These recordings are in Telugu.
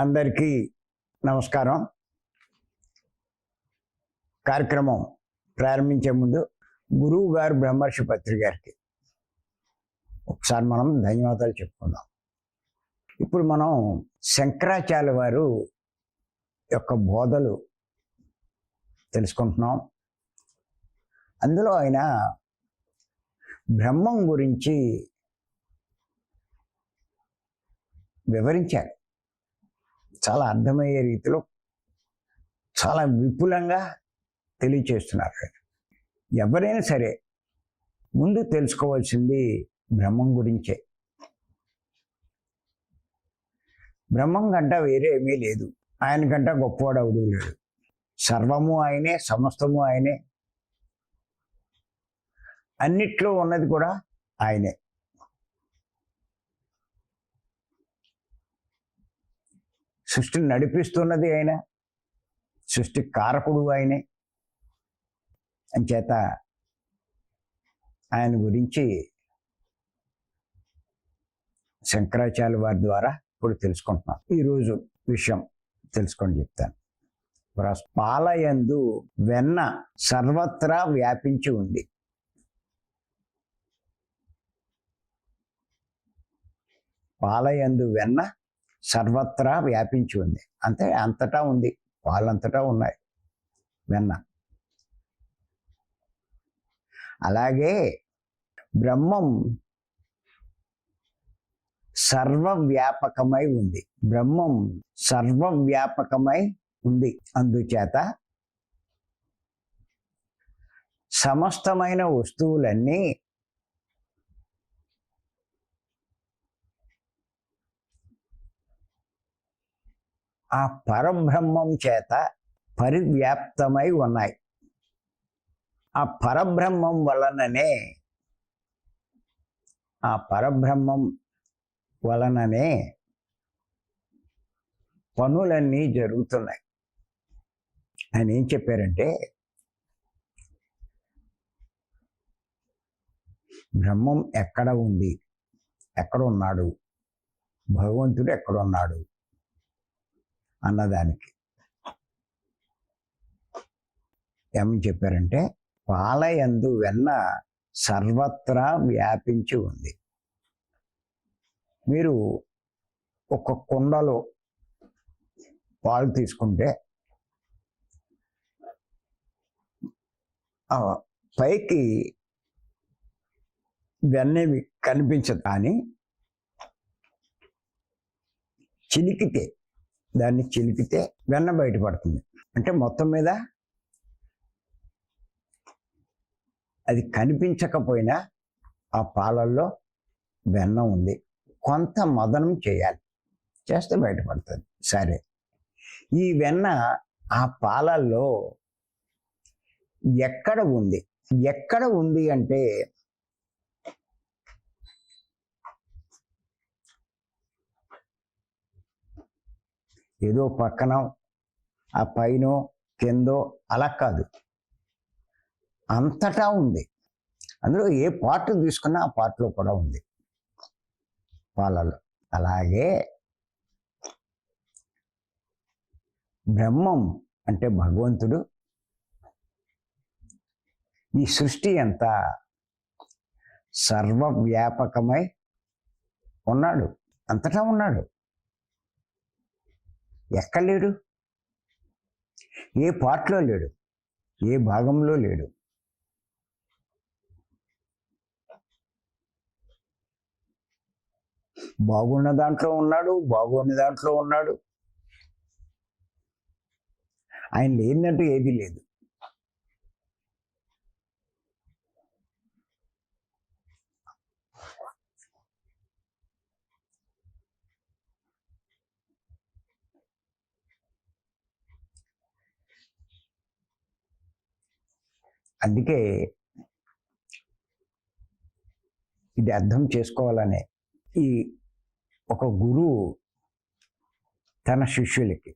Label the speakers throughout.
Speaker 1: అందరికీ నమస్కారం. కార్యక్రమం ప్రారంభించే ముందు గురువు గారు బ్రహ్మర్షి పత్రి గారికి ఒకసారి మనం ధన్యవాదాలు చెప్పుకుందాం. ఇప్పుడు మనం శంకరాచార్య వారు యొక్క బోధలు తెలుసుకుంటున్నాం. అందులో ఆయన బ్రహ్మం గురించి వివరించారు. చాలా అర్థమయ్యే రీతిలో చాలా విపులంగా తెలియచేస్తున్నారు. ఎవరైనా సరే ముందు తెలుసుకోవాల్సింది బ్రహ్మం గురించే. బ్రహ్మం కంట వేరే ఏమీ లేదు. ఆయన కంట గొప్పవాడు అవడు లేడు. సర్వము ఆయనే సమస్తము ఆయనే. అన్నిట్లో ఉన్నది కూడా ఆయనే. సృష్టిని నడిపిస్తున్నది ఆయన. సృష్టి కారకుడు ఆయనే. అంచేత ఆయన గురించి శంకరాచార్య వారి ద్వారా ఇప్పుడు తెలుసుకుంటున్నాం. ఈరోజు విషయం తెలుసుకొని చెప్తాను. పాలయందు వెన్న సర్వత్రా వ్యాపించి ఉంది. పాలయందు వెన్న సర్వత్రా వ్యాపించి ఉంది. అంటే అంతటా ఉంది. వాళ్ళంతటా ఉన్నాయి. వెన్న. అలాగే బ్రహ్మం సర్వవ్యాపకమై ఉంది. బ్రహ్మం సర్వవ్యాపకమై ఉంది. అందుచేత సమస్తమైన వస్తువులన్నీ ఆ పరబ్రహ్మం చేత పరివ్యాప్తమై ఉన్నాయి. ఆ పరబ్రహ్మం వలననే ఆ పరబ్రహ్మం వలననే పనులన్నీ జరుగుతున్నాయి. ఆయన ఏం చెప్పారంటే బ్రహ్మం ఎక్కడ ఉంది? ఎక్కడ ఉన్నాడు? భగవంతుడు ఎక్కడ ఉన్నాడు? అన్నదానికి. ఏమని చెప్పారంటే పాలయందు వెన్న సర్వత్రా వ్యాపించి ఉంది. మీరు ఒక కుండలో పాలు తీసుకుంటే పైకి వెన్నవి కనిపించదు కానీ చిలికితే దాన్ని చిలిపితే వెన్న బయటపడుతుంది. అంటే మొత్తం మీద అది కనిపించకపోయినా ఆ పాలల్లో వెన్న ఉంది. కొంత మదనం చేయాలి. చేస్తే బయటపడుతుంది. సరే. ఈ వెన్న ఆ పాలల్లో ఎక్కడ ఉంది? ఎక్కడ ఉంది అంటే ఏదో పక్కన ఆ పైన కిందో అలా కాదు. అంతటా ఉంది. అందులో ఏ పార్ట్ తీసుకున్నా ఆ పార్ట్లో కూడా ఉంది. పాలలో అలాగే బ్రహ్మం అంటే భగవంతుడు. ఈ సృష్టి అంతా సర్వవ్యాపకమై ఉన్నాడు. అంతటా ఉన్నాడు. ఎక్కడ లేడు? ఏ పార్ట్లో లేడు? ఏ భాగంలో లేడు? బాగున్న దాంట్లో ఉన్నాడు బాగున్న దాంట్లో ఉన్నాడు. ఆయన లేనట్టు ఏది లేదు. అందుకే ఇది అర్థం చేసుకోవాలనే ఈ ఒక గురువు తన శిష్యులకి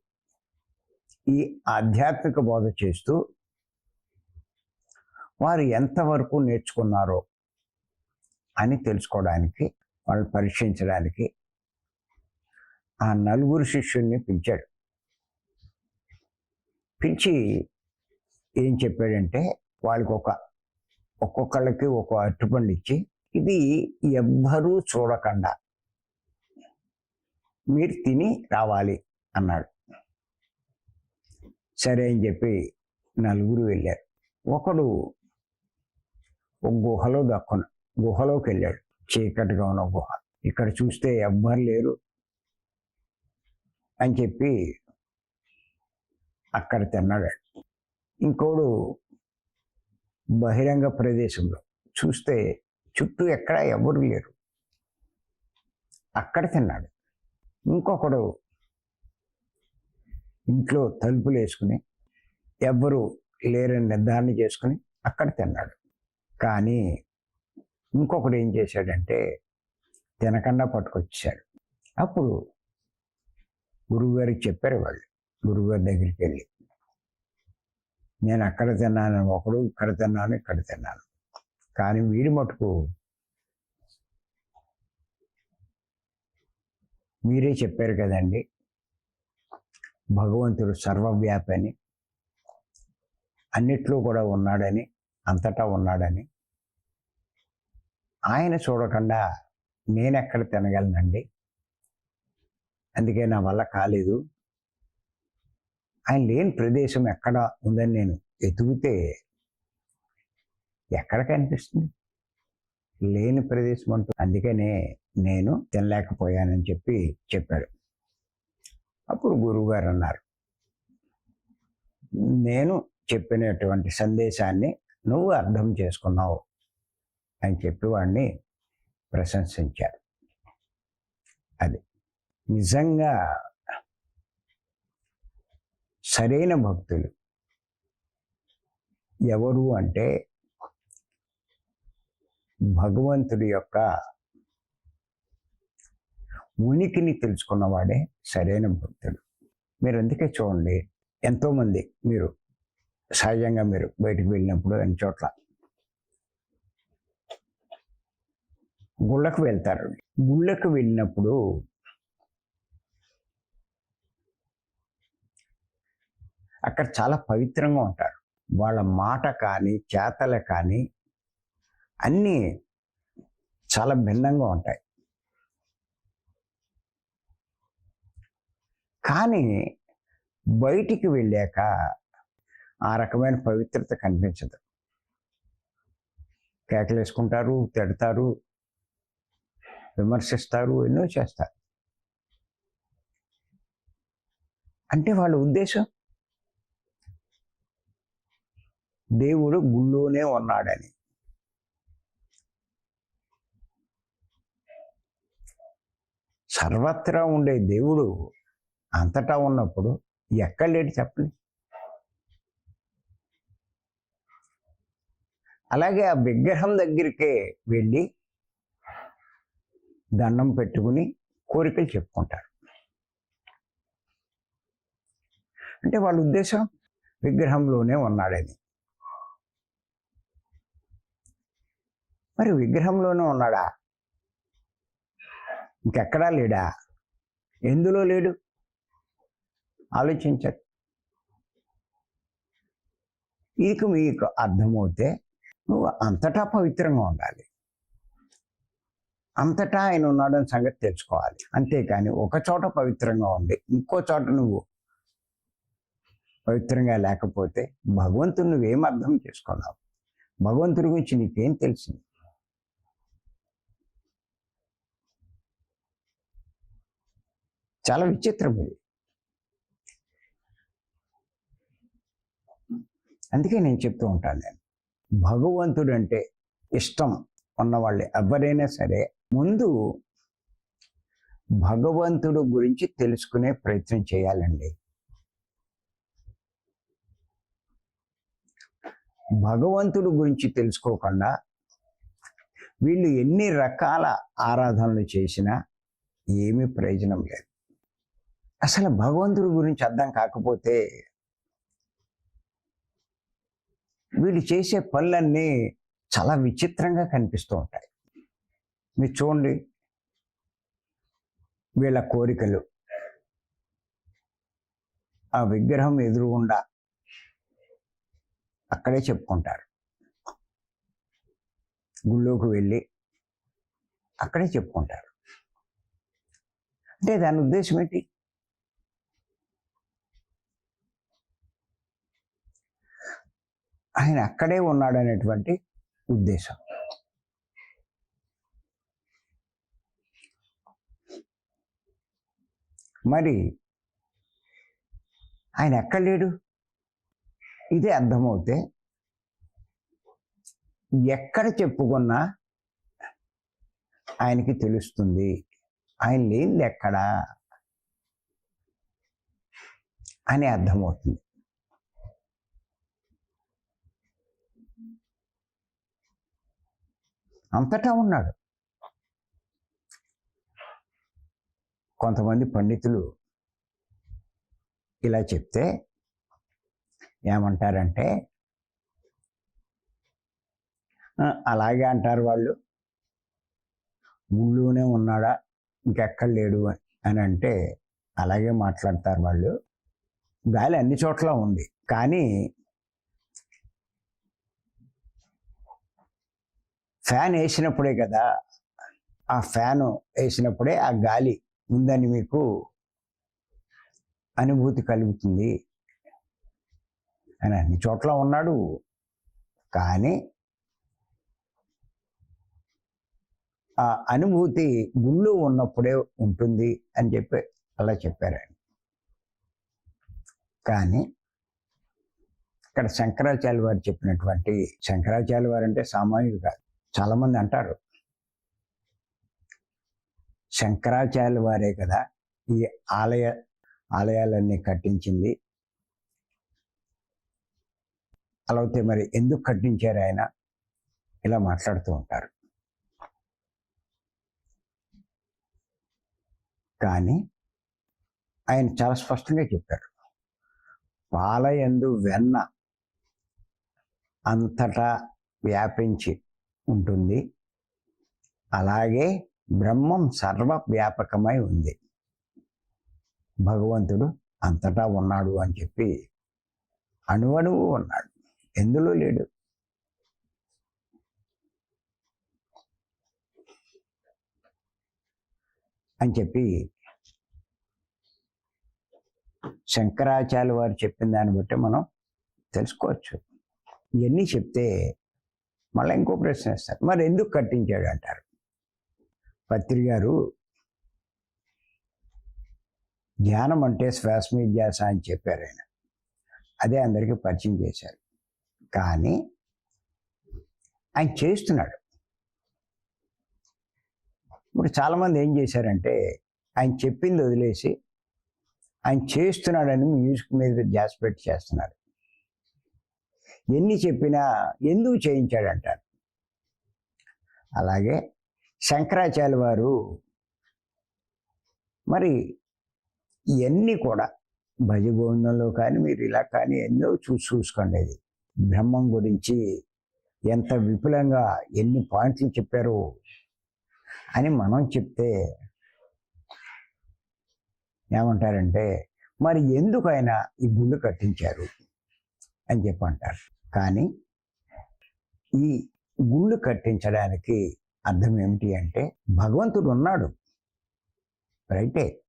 Speaker 1: ఈ ఆధ్యాత్మిక బోధ చేస్తూ వారు ఎంతవరకు నేర్చుకున్నారో అని తెలుసుకోవడానికి వాళ్ళు పరీక్షించడానికి ఆ నలుగురు శిష్యుల్ని పిలిచాడు. పిలిచి ఏం చెప్పాడంటే వాళ్ళకి ఒక ఒక్కొక్కళ్ళకి ఒక అరటిపండు ఇచ్చి ఇది ఎవ్వరూ చూడకుండా. మీరు తిని రావాలి అన్నాడు. సరే అని చెప్పి నలుగురు వెళ్ళారు. ఒకడు ఒక గుహలో దక్కున గుహలోకి వెళ్ళాడు. చీకటిగా ఉన్న గుహ. ఇక్కడ చూస్తే ఎవ్వరు లేరు అని చెప్పి అక్కడ తిన్నాడు. ఇంకోడు బహిరంగ ప్రదేశంలో చూస్తే చుట్టూ ఎక్కడ ఎవరు లేరు. అక్కడ తిన్నాడు. ఇంకొకడు ఇంట్లో తలుపులు వేసుకుని ఎవ్వరు లేరని నిర్ధారణ చేసుకుని అక్కడ తిన్నాడు. కానీ ఇంకొకడు ఏం చేశాడంటే తినకుండా పట్టుకొచ్చాడు అప్పుడు గురువుగారికి చెప్పారు వాళ్ళు. గురువుగారి దగ్గరికి వెళ్ళి నేను అక్కడ తిన్నాను ఒకడు ఇక్కడ తిన్నాను ఇక్కడ తిన్నాను. కానీ వీడి మటుకు మీరే చెప్పారు కదండి భగవంతుడు సర్వవ్యాపి అని అన్నిట్లో కూడా ఉన్నాడని అంతటా ఉన్నాడని. ఆయన చూడకుండా నేను ఎక్కడ తినగలనండి? అందుకే నా వల్ల కాలేదు. ఆయన లేని ప్రదేశం ఎక్కడ ఉందని నేను ఎతుకుతే ఎక్కడ కనిపిస్తుంది? లేని ప్రదేశం అంటూ అందుకనే నేను తినలేకపోయానని చెప్పి చెప్పాడు. అప్పుడు గురువుగారు అన్నారు నేను చెప్పినటువంటి సందేశాన్ని నువ్వు అర్థం చేసుకున్నావు అని చెప్పి వాడిని ప్రశంసించారు. అది నిజంగా సరైన భక్తులు. ఎవరు అంటే భగవంతుడి యొక్క ఉనికిని తెలుసుకున్నవాడే సరైన భక్తుడు. మీరు అందుకే చూడండి ఎంతోమంది మీరు సహజంగా మీరు బయటకు వెళ్ళినప్పుడు అన్ని చోట్ల గుళ్ళకు వెళ్తారు. గుళ్ళకు వెళ్ళినప్పుడు అక్కడ చాలా పవిత్రంగా ఉంటారు. వాళ్ళ మాట కానీ చేతలు కానీ అన్నీ చాలా భిన్నంగా ఉంటాయి. కానీ బయటికి వెళ్ళాక ఆ రకమైన పవిత్రత కనిపించదు. కేకలేసుకుంటారు తిడతారు విమర్శిస్తారు ఎన్నో చేస్తారు. అంటే వాళ్ళ ఉద్దేశం దేవుడు గుళ్ళోనే ఉన్నాడని. సర్వత్రా ఉండే దేవుడు అంతటా ఉన్నప్పుడు ఎక్కడ లేడు చెప్పండి. అలాగే ఆ విగ్రహం దగ్గరికే వెళ్ళి దండం పెట్టుకుని కోరికలు చెప్పుకుంటారు. అంటే వాళ్ళ ఉద్దేశం విగ్రహంలోనే ఉన్నాడని. మరి విగ్రహంలోనే ఉన్నాడా? ఇంకెక్కడా లేడా? ఎందులో లేడు? ఆలోచించండి. ఇది మీకు అర్థమవుతే నువ్వు అంతటా పవిత్రంగా ఉండాలి. అంతటా ఆయన ఉన్నాడని సంగతి తెలుసుకోవాలి. అంతేకాని ఒక చోట పవిత్రంగా ఉండి ఇంకో చోట నువ్వు పవిత్రంగా లేకపోతే భగవంతుడు నువ్వేం అర్థం చేసుకున్నావు? భగవంతుడి గురించి నీకేం తెలిసింది? చాలా విచిత్రం ఇది. అందుకే నేను చెప్తూ ఉంటాను నేను భగవంతుడు అంటే ఇష్టం ఉన్నవాళ్ళు ఎవరైనా సరే ముందు భగవంతుడు గురించి తెలుసుకునే ప్రయత్నం చేయాలండి. భగవంతుడు గురించి తెలుసుకోకుండా వీళ్ళు ఎన్ని రకాల ఆరాధనలు చేసినా ఏమీ ప్రయోజనం లేదు. అసలు భగవంతుడి గురించి అర్థం కాకపోతే వీళ్ళు చేసే పనులన్నీ చాలా విచిత్రంగా కనిపిస్తూ ఉంటాయి. మీరు చూడండి వీళ్ళ కోరికలు. ఆ విగ్రహం ఎదురుగుండా అక్కడే చెప్పుకుంటారు. గుళ్ళోకి వెళ్ళి అక్కడే చెప్పుకుంటారు. అంటే దాని ఉద్దేశం ఏంటి? ఆయన అక్కడే ఉన్నాడు అనేటువంటి ఉద్దేశం. మరి ఆయన ఎక్కడ లేడు? ఇదే అర్థమవుతే ఎక్కడ చెప్పుకున్నా ఆయనకి తెలుస్తుంది. ఆయన లేనిది ఎక్కడా? అని అర్థమవుతుంది. అంతటా ఉన్నాడు. కొంతమంది పండితులు ఇలా చెప్తే ఏమంటారంటే అలాగే అంటారు వాళ్ళు. ఊళ్ళోనే ఉన్నాడా ఇంకెక్కడ లేడు అని అంటే అలాగే మాట్లాడతారు వాళ్ళు. గాలి అన్ని చోట్ల ఉంది. కానీ ఫ్యాన్ వేసినప్పుడే కదా ఆ ఫ్యాను వేసినప్పుడే ఆ గాలి ఉందని మీకు అనుభూతి కలుగుతుంది అని అన్ని చోట్ల ఉన్నాడు. కానీ ఆ అనుభూతి గుళ్ళు ఉన్నప్పుడే ఉంటుంది అని చెప్పి అలా చెప్పారు ఆయన. కానీ ఇక్కడ శంకరాచార్య వారు చెప్పినటువంటి శంకరాచార్య వారు అంటే సామాన్యుడు కాదు. చాలామంది అంటారు. శంకరాచార్యుల వారే కదా ఈ ఆలయ ఆలయాలన్నీ కట్టించింది. అలా అయితే మరి ఎందుకు కట్టించారు ఆయన? ఇలా మాట్లాడుతూ ఉంటారు. కానీ ఆయన చాలా స్పష్టంగా చెప్పారు. పాలయందు వెన్న అంతటా వ్యాపించి ఉంటుంది. అలాగే బ్రహ్మం సర్వవ్యాపకమై ఉంది. భగవంతుడు అంతటా ఉన్నాడు అని చెప్పి అణువణువు ఉన్నాడు. ఎందులో లేడు? అని చెప్పి శంకరాచార్య వారు చెప్పిన దాన్ని బట్టి మనం తెలుసుకోవచ్చు. ఇవన్నీ చెప్తే మళ్ళీ ఇంకో ప్రశ్న వేస్తారు. మరి ఎందుకు కట్టించాడు అంటారు? పత్రి గారు ధ్యానం అంటే శ్వాస మీద ధ్యాస అని చెప్పారు ఆయన. అదే అందరికీ పరిచయం చేశారు. కానీ ఆయన చేస్తున్నాడు. ఇప్పుడు చాలామంది ఏం చేశారంటే ఆయన చెప్పింది వదిలేసి ఆయన చేస్తున్నాడని మ్యూజిక్ మీద ధ్యాస పెట్టి చేస్తున్నారు. ఎన్ని చెప్పినా ఎందుకు చేయించాడంటారు? అలాగే శంకరాచార్య వారు మరి ఇవన్నీ కూడా భజగోవిందంలో కానీ మీరు ఇలా కానీ ఎన్నో చూసి చూసుకోండి ఇది బ్రహ్మం గురించి ఎంత విపులంగా ఎన్ని పాయింట్లు చెప్పారు అని మనం చెప్తే ఏమంటారంటే మరి ఎందుకైనా ఈ గుళ్ళు కట్టించారు అని చెప్పంటారు. కానీ ఈ గుళ్ళు కట్టించడానికి అర్థం ఏమిటి అంటే భగవంతుడు ఉన్నాడు. రైటే.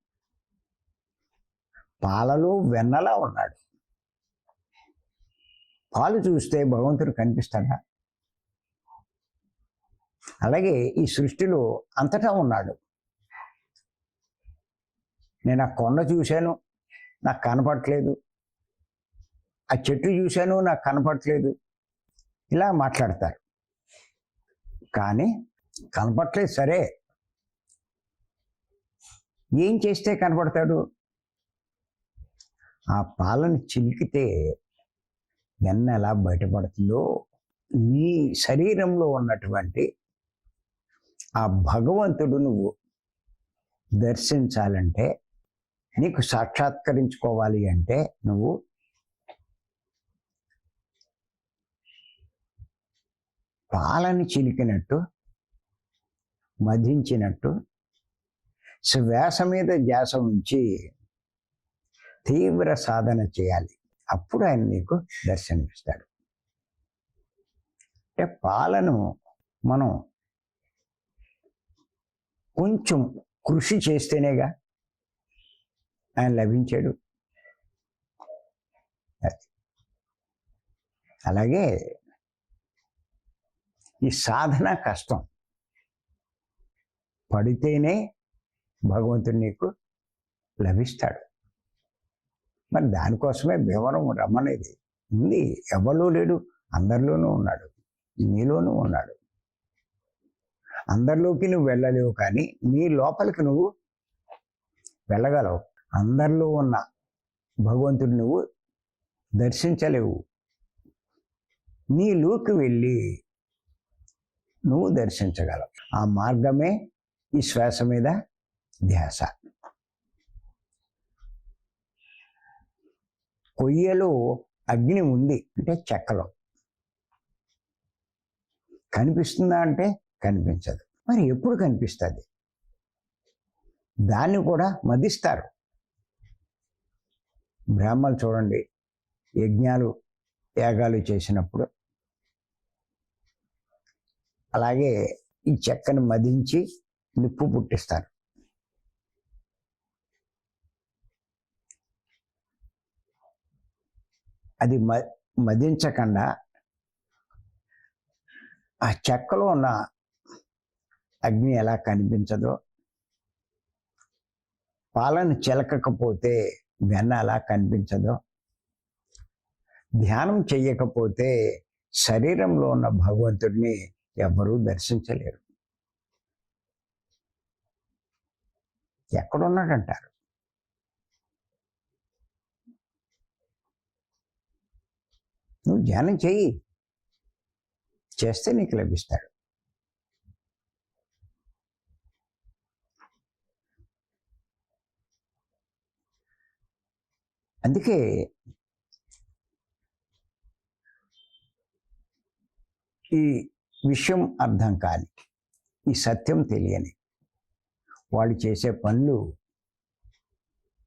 Speaker 1: పాలలో వెన్నలా ఉన్నాడు. పాలు చూస్తే భగవంతుడు కనిపిస్తాడా? అలాగే ఈ సృష్టిలో అంతటా ఉన్నాడు. నేను ఆ కొండ చూశాను. నాకు కనపడట్లేదు. ఆ చెట్టు చూశాను నాకు కనపడట్లేదు. ఇలా మాట్లాడతారు. కానీ కనపట్లేదు సరే. ఏం చేస్తే కనపడతాడు? ఆ పాలను చిలికితే వెన్న ఎలా బయటపడుతుందో? నీ శరీరంలో ఉన్నటువంటి ఆ భగవంతుడు నువ్వు దర్శించాలంటే నీకు సాక్షాత్కరించుకోవాలి అంటే నువ్వు పాలని చిలికినట్టు మధించినట్టు శ్వాస మీద ధ్యాస ఉంచి తీవ్ర సాధన చేయాలి. అప్పుడు ఆయన నీకు దర్శనమిస్తాడు. అంటే పాలను మనం కొంచెం కృషి చేస్తేనేగా ఆయన లభించాడు. అలాగే ఈ సాధన కష్టం. పడితేనే భగవంతుడు నీకు లభిస్తాడు. మరి దానికోసమే భీమవరం రమ్మనేది. ఉంది. ఎవరిలో లేడు. అందరిలోనూ ఉన్నాడు. నీలోనూ ఉన్నాడు. అందరిలోకి నువ్వు వెళ్ళలేవు కానీ నీ లోపలికి నువ్వు వెళ్ళగలవు. అందరిలో ఉన్న భగవంతుడు నువ్వు దర్శించలేవు. నీలోకి వెళ్ళి నువ్వు దర్శించగలవు. ఆ మార్గమే ఈ శ్వాస మీద ధ్యాస. కొయ్యలో అగ్ని ఉంది అంటే చెక్కలో. కనిపిస్తుందా అంటే కనిపించదు. మరి ఎప్పుడు కనిపిస్తుంది? దాన్ని కూడా మదిస్తారు. బ్రాహ్మణులు చూడండి యజ్ఞాలు యాగాలు చేసినప్పుడు అలాగే ఈ చెక్కను మదించి నిప్పు పుట్టిస్తారు. అది మ మదించకుండా ఆ చెక్కలో ఉన్న అగ్ని ఎలా కనిపించదో పాలను చిలకకపోతే వెన్న ఎలా కనిపించదో ధ్యానం చెయ్యకపోతే శరీరంలో ఉన్న భగవంతుడిని ఎవరూ దర్శించలేరు. ఎక్కడున్నాడంటారు? నువ్వు ధ్యానం చెయ్యి. చేస్తే నీకు లభిస్తాడు. అందుకే ఈ విషయం అర్థం కాని ఈ సత్యం తెలియని. వాళ్ళు చేసే పనులు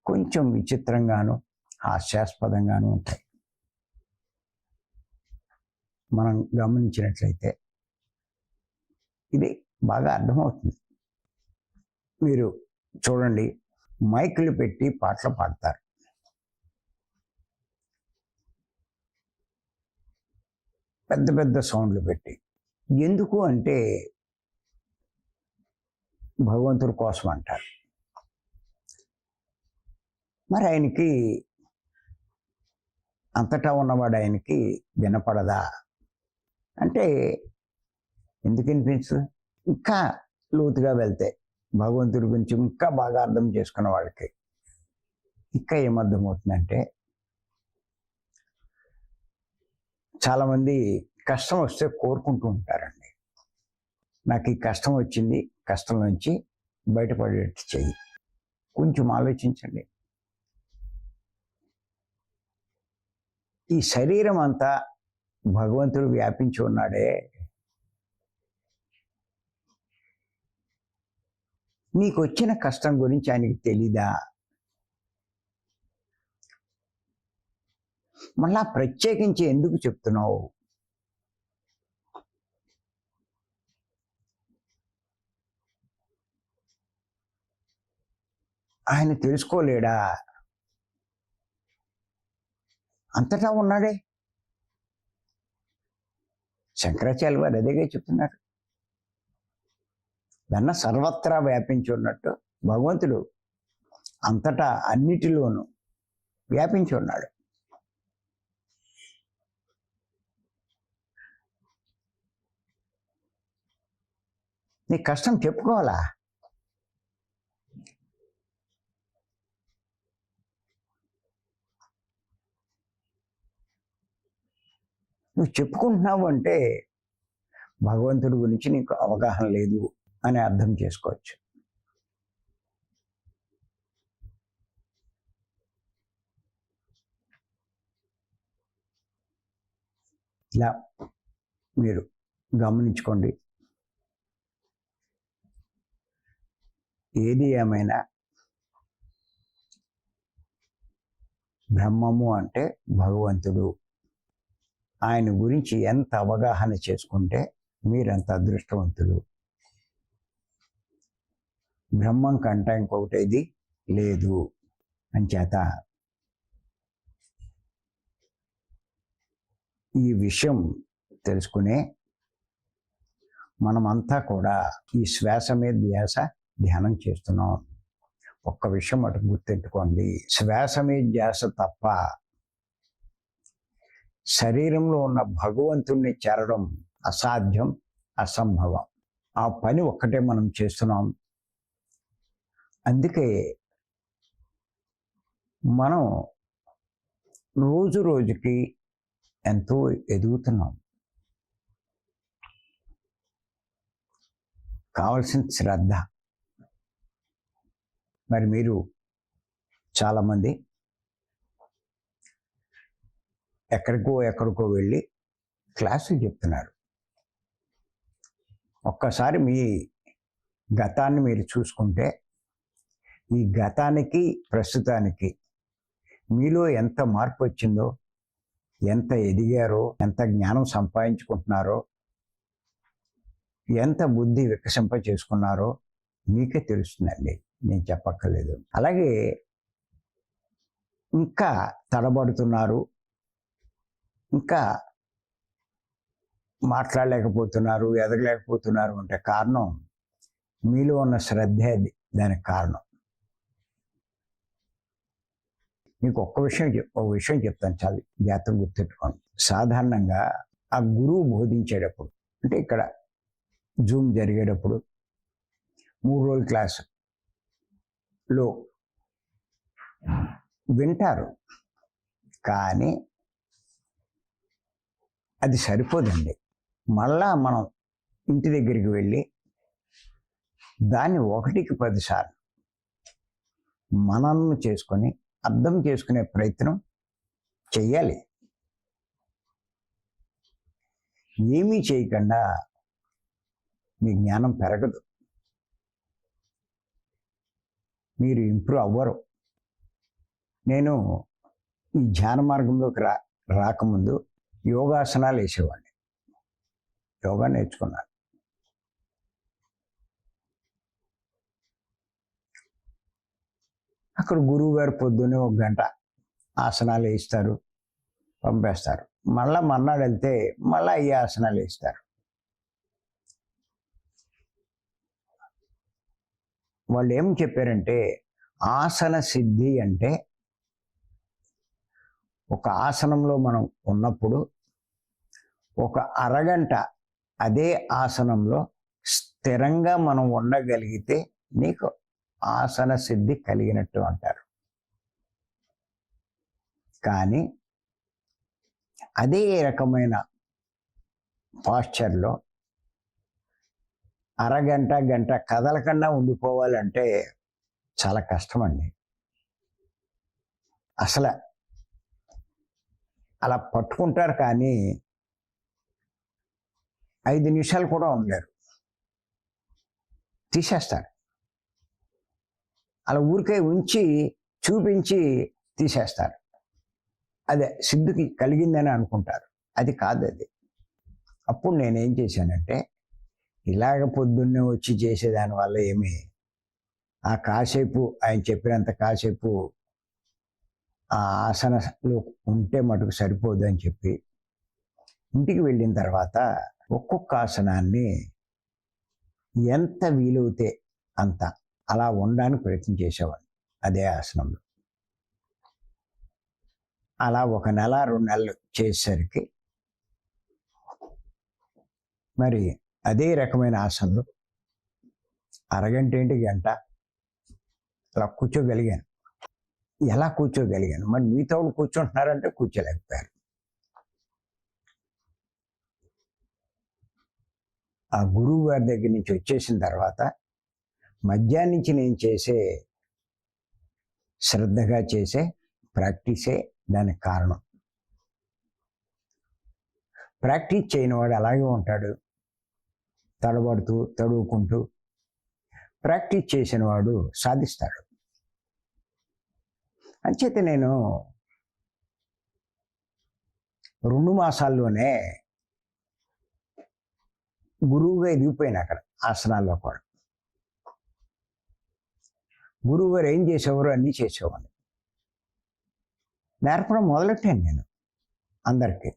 Speaker 1: కొంచెం విచిత్రంగాను హాస్యాస్పదంగాను ఉంటాయి. మనం గమనించినట్లయితే ఇది బాగా అర్థమవుతుంది. మీరు చూడండి మైకులు పెట్టి పాటలు పాడతారు. పెద్ద పెద్ద సౌండ్లు పెట్టి. ఎందుకు అంటే భగవంతుడి కోసం అంటారు. మరి ఆయనకి అంతటా ఉన్నవాడు ఆయనకి వినపడదా? అంటే ఎందుకు వినిపించదు? ఇంకా లోతుగా వెళ్తే భగవంతుడి గురించి ఇంకా బాగా అర్థం చేసుకున్న వాళ్ళకి ఇంకా ఏమర్థమవుతుందంటే చాలామంది కష్టం వస్తే కోరుకుంటూ ఉంటారండి. నాకు ఈ కష్టం వచ్చింది కష్టం నుంచి బయటపడేట్టు చెయ్యి. కొంచెం ఆలోచించండి. ఈ శరీరం అంతా భగవంతుడు వ్యాపించి ఉన్నాడే. నీకు వచ్చిన కష్టం గురించి ఆయనకి తెలీదా? మళ్ళా ప్రత్యేకించి ఎందుకు చెప్తున్నావు? ఆయన తెలుసుకోలేడా? అంతటా ఉన్నాడే. శంకరాచార్య వారు అదేగా చెప్తున్నారు. వెన్న సర్వత్రా వ్యాపించి ఉన్నట్టు భగవంతుడు అంతటా అన్నిటిలోనూ వ్యాపించి ఉన్నాడు. నీ కష్టం చెప్పుకోవాలా? నువ్వు చెప్పుకుంటున్నావు అంటే భగవంతుడి గురించి నీకు అవగాహన లేదు అని అర్థం చేసుకోవచ్చు. ఇలా మీరు గమనించుకోండి. ఏది ఏమైనా బ్రహ్మము అంటే భగవంతుడు ఆయన గురించి ఎంత అవగాహన చేసుకుంటే మీరంత అదృష్టవంతులు. బ్రహ్మం కంట ఇంకొకటి ఇది లేదు. అంచేత ఈ విషయం తెలుసుకునే మనమంతా కూడా ఈ శ్వాస మీద ధ్యాస ధ్యానం చేస్తున్నాం. ఒక్క విషయం అటు గుర్తెట్టుకోండి. శ్వాస మీద ధ్యాస తప్ప శరీరంలో ఉన్న భగవంతుణ్ణి చేరడం అసాధ్యం అసంభవం. ఆ పని ఒక్కటే మనం చేస్తున్నాం. అందుకే మనం రోజు రోజుకి ఎంతో ఎదుగుతున్నాం. కావలసిన శ్రద్ధ. మరి మీరు చాలామంది ఎక్కడికో ఎక్కడికో వెళ్ళి క్లాసులు చెప్తున్నారు. ఒక్కసారి మీ గతాన్ని మీరు చూసుకుంటే ఈ గతానికి ప్రస్తుతానికి మీలో ఎంత మార్పు వచ్చిందో ఎంత ఎదిగారో ఎంత జ్ఞానం సంపాదించుకుంటున్నారో ఎంత బుద్ధి వికసింప చేసుకున్నారో మీకే తెలుస్తుందండి. నేను చెప్పక్కర్లేదు. అలాగే ఇంకా తడబడుతున్నారు ఇంకా మాట్లాడలేకపోతున్నారు ఎదగలేకపోతున్నారు అంటే కారణం మీలో ఉన్న శ్రద్ధే అది. దానికి కారణం. మీకు ఒక్క విషయం ఒక విషయం చెప్తాను చాలు జాతర గుర్తెట్టుకోండి సాధారణంగా ఆ గురువు బోధించేటప్పుడు అంటే ఇక్కడ జూమ్ జరిగేటప్పుడు మూడు రోజుల క్లాసు లో వింటారు. కానీ అది సరిపోదండి. మళ్ళా మనం ఇంటి దగ్గరికి వెళ్ళి దాన్ని ఒకటికి పదిసార్లు మననం చేసుకొని అర్థం చేసుకునే ప్రయత్నం చెయ్యాలి. ఏమీ చేయకుండా మీ జ్ఞానం పెరగదు. మీరు ఇంప్రూవ్ అవ్వరు. నేను ఈ ధ్యాన మార్గంలోకి రా రాకముందు యోగాసనాలు వేసేవాడిని. యోగా నేర్చుకున్నాను. అక్కడ గురువు గారు పొద్దున్నే ఒక గంట ఆసనాలు వేయిస్తారు పంపేస్తారు. మళ్ళా మర్నాడు వెళ్తే మళ్ళీ ఈ ఆసనాలు వేస్తారు వాళ్ళు ఏం చెప్పారంటే ఆసన సిద్ధి అంటే ఒక ఆసనంలో మనం ఉన్నప్పుడు ఒక అరగంట అదే ఆసనంలో స్థిరంగా మనం ఉండగలిగితే నీకు ఆసన సిద్ధి కలిగినట్టు అంటారు. కానీ అదే రకమైన పాశ్చర్లో అరగంట గంట కదలకుండా ఉండిపోవాలంటే చాలా కష్టం అండి అసలు అలా పట్టుకుంటారు కానీ ఐదు నిమిషాలు కూడా ఉండలేరు. తీసేస్తారు. అలా ఊరికే ఉంచి చూపించి తీసేస్తారు. అదే సిద్ధుకి కలిగిందని అనుకుంటారు. అది కాదు అది. అప్పుడు నేనేం చేశానంటే ఇలాగ పొద్దున్నే వచ్చి చేసేదాని వల్ల ఏమి? ఆ కాసేపు ఆయన చెప్పినంత కాసేపు ఆ ఆసనలో ఉంటే మటుకు సరిపోదు అని చెప్పి ఇంటికి వెళ్ళిన తర్వాత ఒక్కొక్క ఆసనాన్ని ఎంత వీలవుతే అంత అలా ఉండడానికి ప్రయత్నం చేసేవాడిని అదే ఆసనంలో. అలా ఒక నెల రెండు నెలలు చేసేసరికి మరి అదే రకమైన ఆసనలు అరగంట ఏంటి గంట అలా కూర్చోగలిగాను. ఎలా కూర్చోగలిగాను? మరి మిగతా వాళ్ళు కూర్చుంటున్నారంటే కూర్చోలేకపోయారు. ఆ గురువు గారి దగ్గర నుంచి వచ్చేసిన తర్వాత మధ్యాహ్నం నుంచి నేను చేసే శ్రద్ధగా చేసే ప్రాక్టీసే దానికి కారణం. ప్రాక్టీస్ చేయని వాడు అలాగే ఉంటాడు. తడబడుతూ తడువుకుంటూ ప్రాక్టీస్ చేసిన వాడు సాధిస్తాడు. అంచేత నేను రెండు మాసాల్లోనే గురువుగా ఎదిగిపోయాను అక్కడ ఆసనాల్లో కూడా. గురువు గారు ఏం చేసేవారు? అన్నీ చేసేవాడిని నేర్పడం మొదలెట్టాను నేను అందరికీ.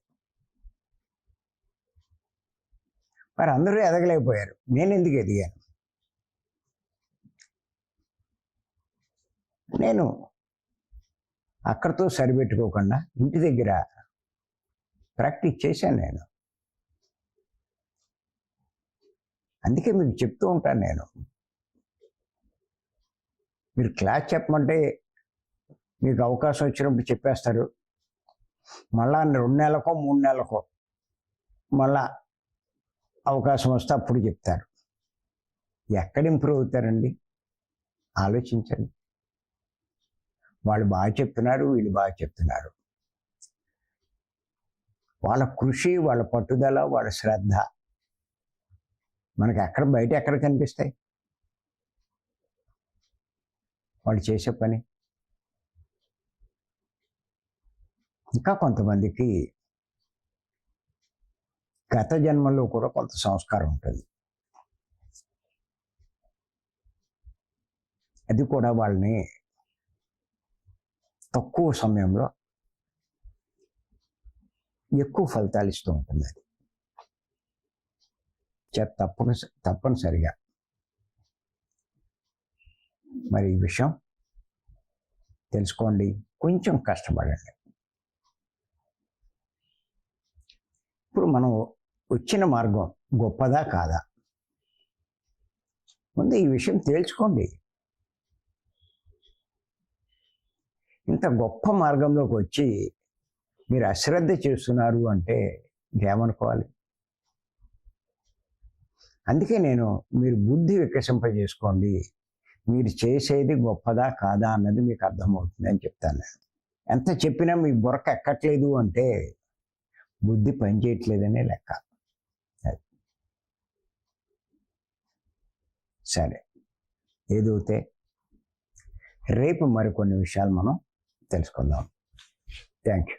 Speaker 1: మరి అందరూ ఎదగలేకపోయారు. నేను ఎందుకు ఎదిగాను? నేను అక్కడితో సరిపెట్టుకోకుండా ఇంటి దగ్గర ప్రాక్టీస్ చేశాను నేను. అందుకే మీకు చెప్తూ ఉంటాను నేను. మీరు క్లాస్ చెప్పమంటే మీకు అవకాశం వచ్చినప్పుడు చెప్పేస్తారు. మళ్ళా రెండు నెలలకో మూడు నెలలకో మళ్ళా అవకాశం వస్తే అప్పుడు చెప్తారు. ఎక్కడ ఇంప్రూవ్ అవుతారండి? ఆలోచించండి. వాళ్ళు బాగా చెప్తున్నారు వీళ్ళు బాగా చెప్తున్నారు. వాళ్ళ కృషి వాళ్ళ పట్టుదల వాళ్ళ శ్రద్ధ మనకి ఎక్కడ బయట ఎక్కడ కనిపిస్తాయి? వాళ్ళు చేసే పని. ఇంకా కొంతమందికి గత జన్మలో కూడా కొంత సంస్కారం ఉంటుంది. అది కూడా వాళ్ళని తక్కువ సమయంలో ఎక్కువ ఫలితాలు ఇస్తూ ఉంటుంది అది. చే తప్పని తప్పనిసరిగా. మరి ఈ విషయం తెలుసుకోండి. కొంచెం కష్టపడండి. ఇప్పుడు మనం వచ్చిన మార్గం గొప్పదా కాదా? ముందు ఈ విషయం తేల్చుకోండి ఇంత గొప్ప మార్గంలోకి వచ్చి మీరు అశ్రద్ధ చేస్తున్నారు అంటే ఏమనుకోవాలి అందుకే నేను మీరు బుద్ధి వికసింపజేసుకోండి. మీరు చేసేది గొప్పదా కాదా అన్నది మీకు అర్థమవుతుంది అని చెప్తాను. ఎంత చెప్పినా మీ బుర్రకు ఎక్కట్లేదు అంటే బుద్ధి పనిచేయట్లేదనే లెక్క. సరే. ఏదైతే రేపు మరికొన్ని విషయాలు మనం తెలుసుకుందాం. Thank you